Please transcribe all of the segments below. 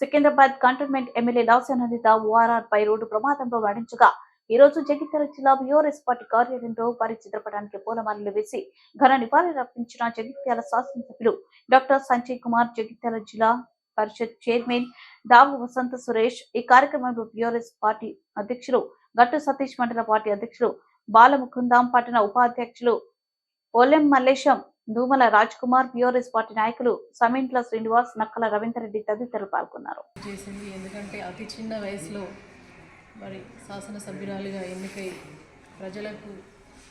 Secunderabad cantonment MLA లాసనదిత ORR పై road ప్రమాదంలో మరణించగా ఈ రోజు జగిత్యాల జిల్లా బీఆర్ఎస్ పార్టీ కార్యాలయంలో వారి చిత్రపటానికి పూలమాలలు వేసి ఘన నివాళులర్పించిన జగిత్యాల శాసనసభ్యులు డాక్టర్ సంజయ్ కుమార్ జగిత్యాల జిల్లా పరిషత్ చైర్మన్ దావు వసంత సురేష్ ఈ కార్యక్రమంలో బీఆర్ఎస్ పార్టీ అధ్యక్షులు గట్టు సతీష్ మండల పార్టీ అధ్యక్షులు బాలముకుందాం పట్టణ ఉపాధ్యక్షులు ఓలెం మల్లేశం దూమల రాజ్ కుమార్ బీఆర్ఎస్ పార్టీ నాయకులు సమీంట్ల శ్రీనివాస్ నక్కల రవీంద్ర రెడ్డి తదితరులు పాల్గొన్నారు. చేసింది ఎందుకంటే అతి చిన్న వయసులో మరి శాసనసభ్యురాలుగా ఎన్నికై ప్రజలకు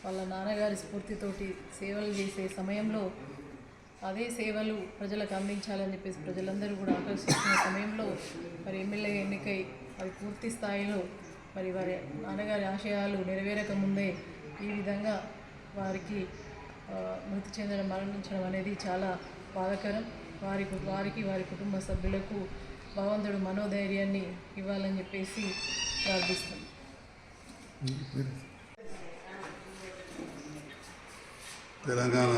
వాళ్ళ నాన్నగారి స్ఫూర్తితోటి సేవలు చేసే సమయంలో అదే సేవలు ప్రజలకు అందించాలని చెప్పేసి ప్రజలందరూ కూడా ఆకర్షిస్తున్న సమయంలో మరి ఎమ్మెల్యే ఎన్నికై అది పూర్తి స్థాయిలో మరి వారి నాన్నగారి ఆశయాలు నెరవేరక ముందే ఈ విధంగా వారికి మృతి చెందడం మరణించడం అనేది చాలా బాధకరం. వారికి వారికి వారి కుటుంబ సభ్యులకు భగవంతుడు మనోధైర్యాన్ని ఇవ్వాలని చెప్పేసి ప్రార్థిస్తాం తెలంగాణ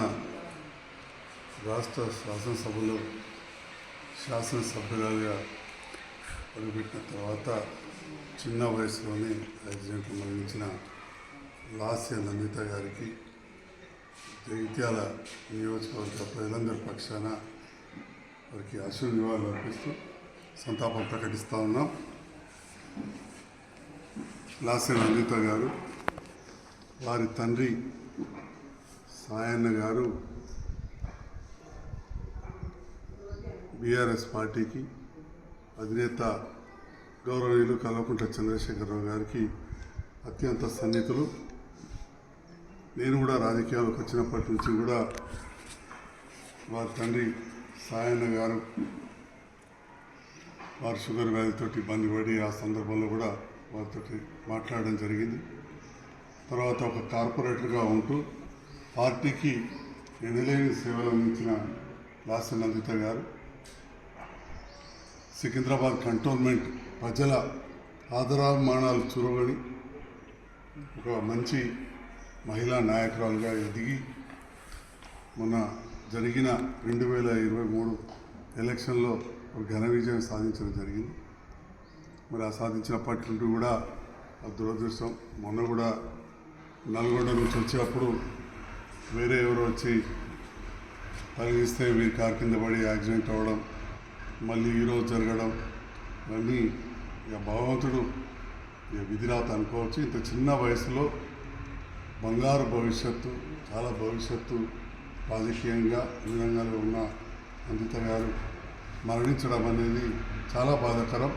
రాష్ట్ర శాసనసభలో శాసనసభ్యురాలుగా పనిపెట్టిన తర్వాత చిన్న వయసులోనే యాక్సిడెంట్ మరణించిన లాస్య నందిత గారికి జగిత్యాల నియోజకవర్గ ప్రజలందరి పక్షాన వారికి అశ్రు నివాళులు అర్పిస్తూ సంతాపం ప్రకటిస్తూ ఉన్నాం. లాసిన నందిత గారు వారి తండ్రి సాయన్న గారు బీఆర్ఎస్ పార్టీకి అధినేత గౌరవనీయులు కల్వకుంట్ల చంద్రశేఖరరావు గారికి అత్యంత సన్నిహితులు. నేను కూడా రాజకీయాలకు వచ్చినప్పటి నుంచి కూడా వారి తండ్రి సాయన్న గారు వారు షుగర్ వ్యాధితో ఇబ్బంది పడి ఆ సందర్భంలో కూడా వారితో మాట్లాడడం జరిగింది. తర్వాత ఒక కార్పొరేటర్గా ఉంటూ పార్టీకి ఎనలేని సేవలు అందించిన లాస నందిత గారు సికింద్రాబాద్ కంటోన్మెంట్ ప్రజల ఆదరాభిమానాలు చూరగొని ఒక మంచి మహిళా నాయకురాలుగా ఎదిగి మొన్న జరిగిన రెండు వేల ఇరవై మూడు ఎలక్షన్లో ఒక ఘన విజయం సాధించడం జరిగింది. మరి ఆ సాధించినప్పటి నుండి కూడా ఆ దురదృష్టం. మొన్న కూడా నల్గొండ నుంచి వచ్చేటప్పుడు వేరే ఎవరో వచ్చి తగిలిస్తే మీరు కారు కింద పడి యాక్సిడెంట్ అవ్వడం మళ్ళీ ఈరోజు జరగడం ఇవన్నీ ఇక భగవంతుడు ఇక విధిరాత అనుకోవచ్చు. ఇంత చిన్న వయసులో బంగారు భవిష్యత్తు చాలా భవిష్యత్తు రాజకీయంగా ఈ ఉన్న అందిత గారు మరణించడం అనేది చాలా బాధాకరం.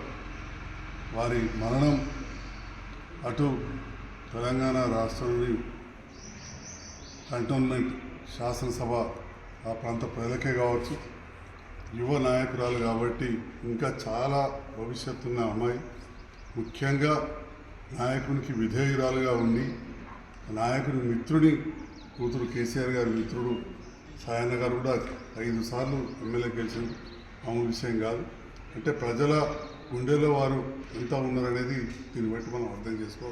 వారి మరణం అటు తెలంగాణ రాష్ట్రంలోని కంటోన్మెంట్ శాసనసభ ఆ ప్రాంత ప్రజలకే కావచ్చు యువ నాయకురాలు కాబట్టి ఇంకా చాలా భవిష్యత్తున్న అమ్మాయి. ముఖ్యంగా నాయకునికి విధేయురాలుగా ఉండి నాయకుడు మిత్రుడి కూతురు కేసీఆర్ గారి మిత్రుడు సాయన్న గారు కూడా ఐదు సార్లు ఎమ్మెల్యే గెలిచింది మామూలు విషయం కాదు. అంటే ప్రజల గుండెలో వారు ఎంత ఉన్నారనేది దీన్ని బట్టి మనం అర్థం చేసుకోవాలి.